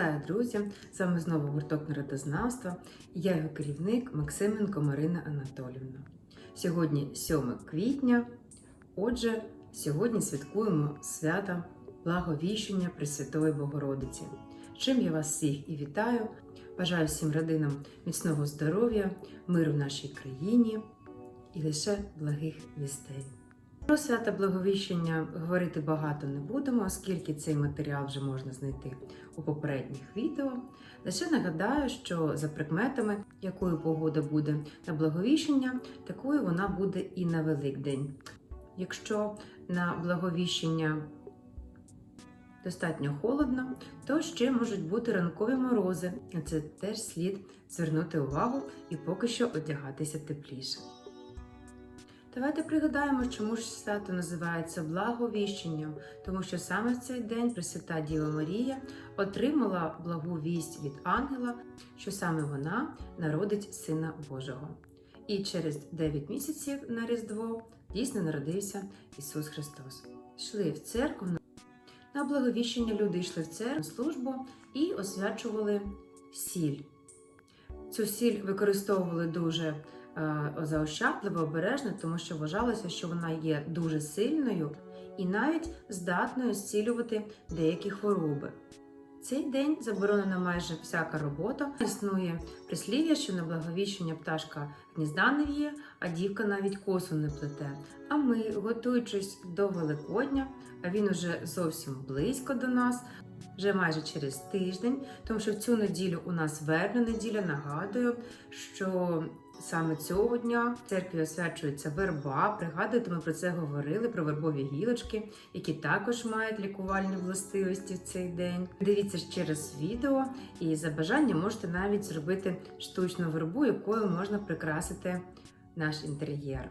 Вітаю, друзі! З вами знову гурток народознавства я його керівник Максименко Марина Анатолівна. Сьогодні 7 квітня. Отже, сьогодні святкуємо свята Благовіщення Пресвятої Богородиці. Чим я вас всіх і вітаю. Бажаю всім родинам міцного здоров'я, миру в нашій країні і лише благих вістей. Про свята Благовіщення говорити багато не будемо, оскільки цей матеріал вже можна знайти у попередніх відео. Лише нагадаю, що за прикметами, якою погода буде на Благовіщення, такою вона буде і на Великдень. Якщо на Благовіщення достатньо холодно, то ще можуть бути ранкові морози. На це теж слід звернути увагу і поки що одягатися тепліше. Давайте пригадаємо, чому ж свято називається благовіщенням, тому що саме в цей день Пресвята Діва Марія отримала благу вість від ангела, що саме вона народить Сина Божого. І через 9 місяців на Різдво дійсно народився Ісус Христос. Йшли в церкву на благовіщення люди йшли в церкву службу і освячували сіль. Цю сіль використовували дуже заощадливо, обережно, тому що вважалося, що вона є дуже сильною і навіть здатною зцілювати деякі хвороби. Цей день заборонена майже всяка робота. Існує прислів'я, що на благовіщення пташка гнізда не в'є, а дівка навіть косу не плете. А ми, готуючись до Великодня, а він уже зовсім близько до нас, вже майже через тиждень, тому що в цю неділю у нас вербна неділя. Нагадую, що саме цього дня в церкві освячується верба. Пригадуєте, ми про це говорили, про вербові гілочки, які також мають лікувальні властивості в цей день. Дивіться ще раз відео, і за бажанням можете навіть зробити штучну вербу, якою можна прикрасити наш інтер'єр.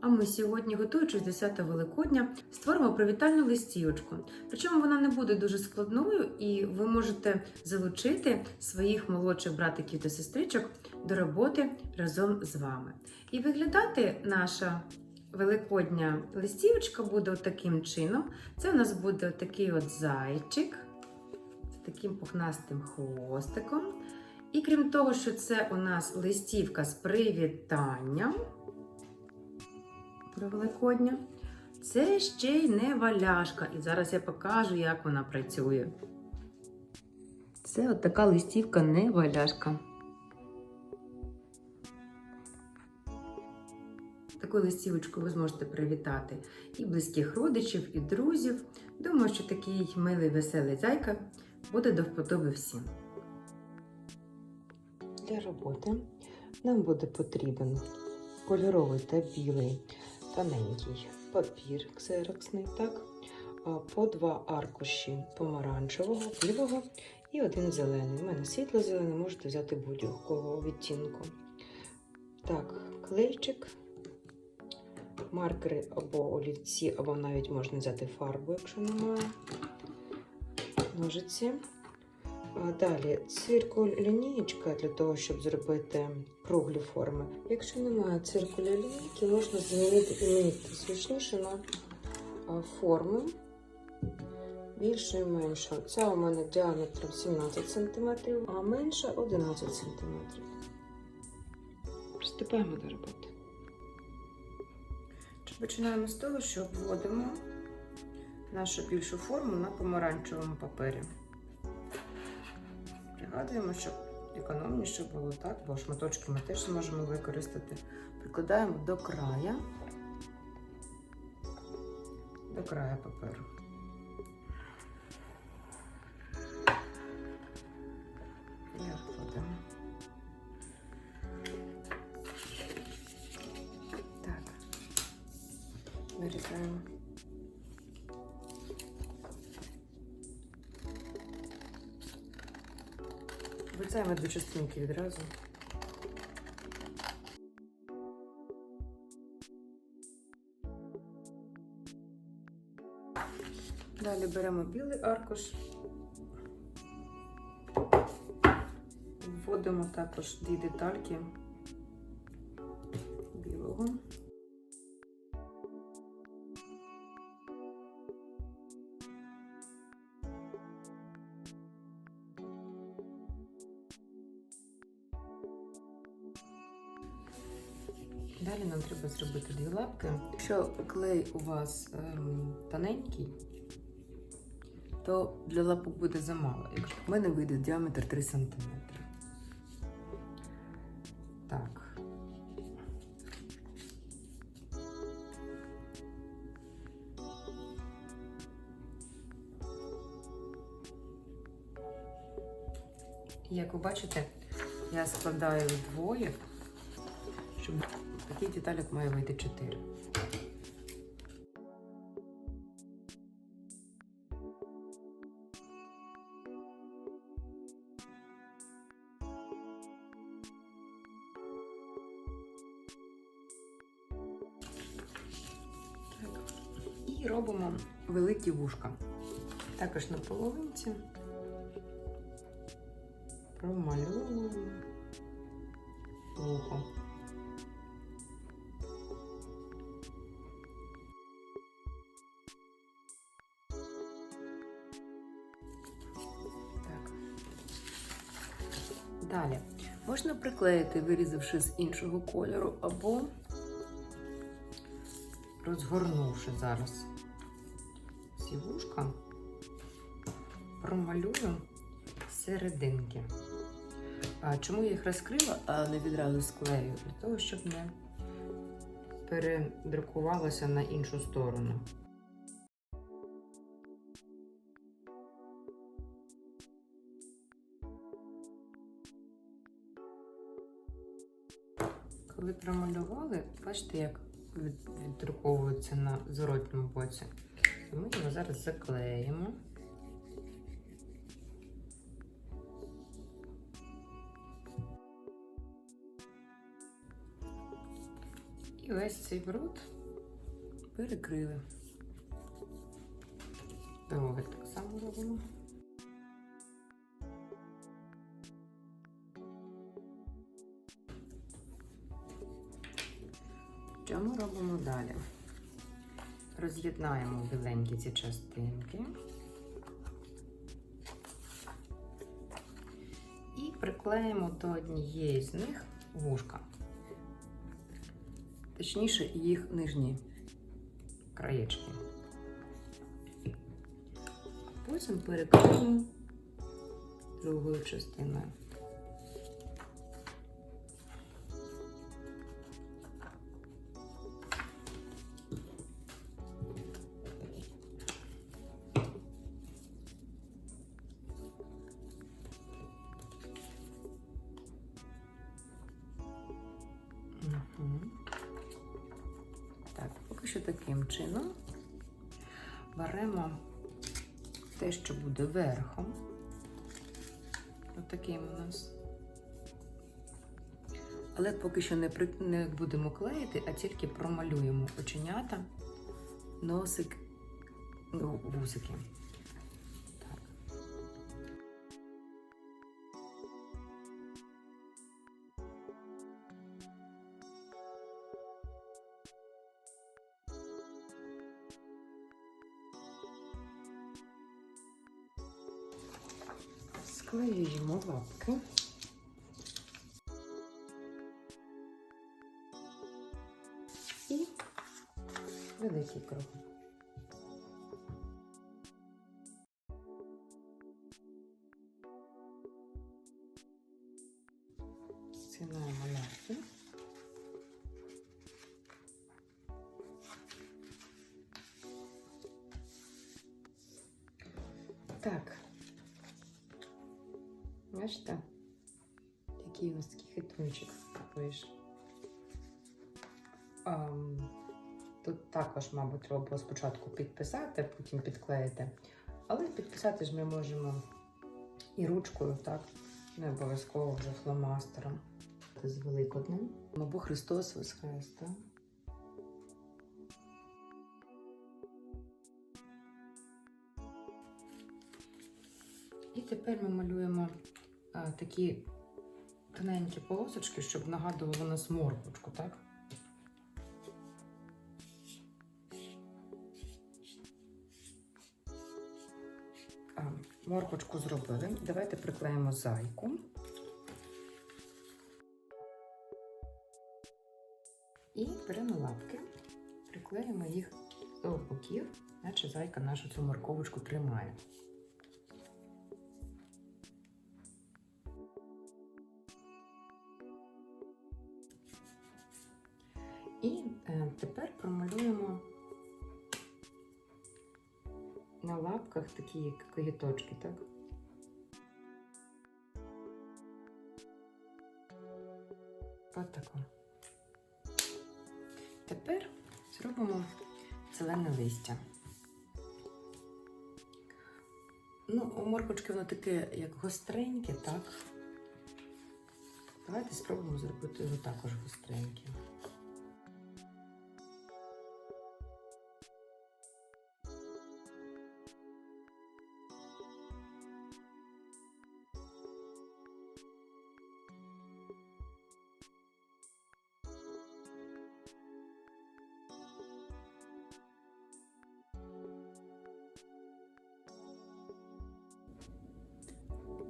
А ми сьогодні, готуючись до свята Великодня, створимо привітальну листівочку. Причому вона не буде дуже складною, і ви можете залучити своїх молодших братиків та сестричок до роботи разом з вами. І виглядати наша великодня листівочка буде таким чином. Це у нас буде такий от зайчик з таким пухнастим хвостиком. І крім того, що це у нас листівка з привітанням до Великодня. Це ще й не валяшка. І зараз я покажу, як вона працює. Це от така листівка не валяшка. Таку листівочку ви зможете привітати і близьких родичів, і друзів. Думаю, що такий милий веселий зайка буде до вподоби всім. Для роботи нам буде потрібен кольоровий та білий тоненький папір ксероксний, так? По два аркуші помаранчевого, білого і один зелений. У мене світло-зелений, можете взяти будь-якого відтінку. Так, клейчик, маркери або олівці, або навіть можна взяти фарбу, якщо немає. Ножиці. А Далі циркуль лінієчка для того, щоб зробити круглі форми. Якщо немає циркуля лінійки, можна змінити і зручніше на форми більше і менше. Ця у мене діаметром 17 см, а менша 11 см. Приступаємо до роботи. Починаємо з того, що обводимо нашу більшу форму на помаранчевому папері. Пригадуємо, щоб економніше було так, бо шматочки ми теж зможемо використати. Прикладаємо до края, до края паперу. Врізаємо до частинки відразу. Далі беремо білий аркуш, вводимо також дві детальки Далі нам треба зробити дві лапки. Якщо клей у вас ем, тоненький, то для лапок буде замало. В мене вийде діаметр 3 см. Так. Як ви бачите, я складаю вдвоє, щоб таких деталек має вийти 4. І робимо великі вушка. Також на половинці промальовуємо вухо. Далі. Можна приклеїти, вирізавши з іншого кольору, або розгорнувши зараз ці вушка, промалюю серединки. Чому я їх розкрила, а не відразу склею? Для того, щоб не передрукувалося на іншу сторону. Коли промалювали, бачите, як віддруковується на зворотньому боці. Ми його зараз заклеїмо. І весь цей бруд перекрили. Довго так само робимо. Що ми робимо далі? Роз'єднаємо біленькі ці частинки. І приклеїмо до однієї з них вушка. Точніше, їх нижні краєчки. Потім переклеїмо другою частиною. Що таким чином беремо те, що буде верхом. Отаким у нас. Але поки що не, при... не будемо клеїти, а тільки промалюємо оченята, носик, ну, вусики. Склеюємо лапки. І великий круг. Зцінаємо лапки. Так. Бачите? Такий ось такий хитрунчик вийшов. Тут також, мабуть, треба було спочатку підписати, потім підклеїти. Але підписати ж ми можемо і ручкою, так? Не обов'язково вже фломастером. З Великоднем. Або Христос Воскрес, так? І тепер ми малюємо такі тоненькі полосочки, щоб нагадувало нас морквочку, так? А, зробили. Давайте приклеїмо зайку. І беремо лапки, приклеїмо їх до боків, наче зайка нашу цю морковочку тримає. Тепер промалюємо на лапках такі когіточки, так? От тако. Тепер зробимо зелене листя. Ну, у моркочки воно таке, як гостреньке, так? Давайте спробуємо зробити його також гостреньким.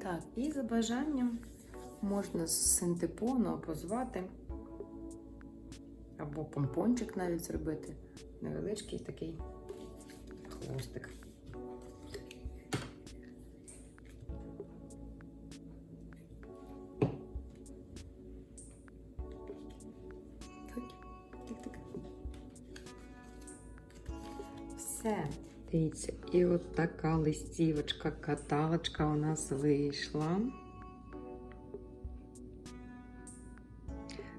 Так, і за бажанням можна синтепону позвати, або помпончик навіть зробити. Невеличкий такий хвостик. І от така листівочка, каталочка у нас вийшла.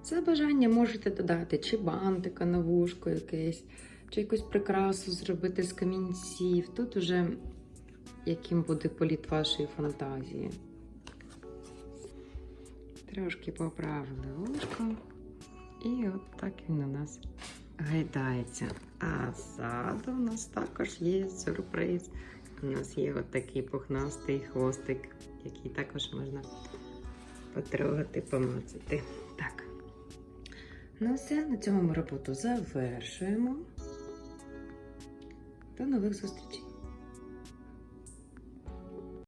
За бажання можете додати чи бантика на вушко якесь, чи якусь прикрасу зробити з камінців. Тут уже яким буде політ вашої фантазії. Трошки поправили вушко. І от так він у нас гайдається. А ззаду у нас також є сюрприз. У нас є от такий пухнастий хвостик, який також можна потрогати, помацати. Так. Ну все, на цьому ми роботу завершуємо. До нових зустрічей!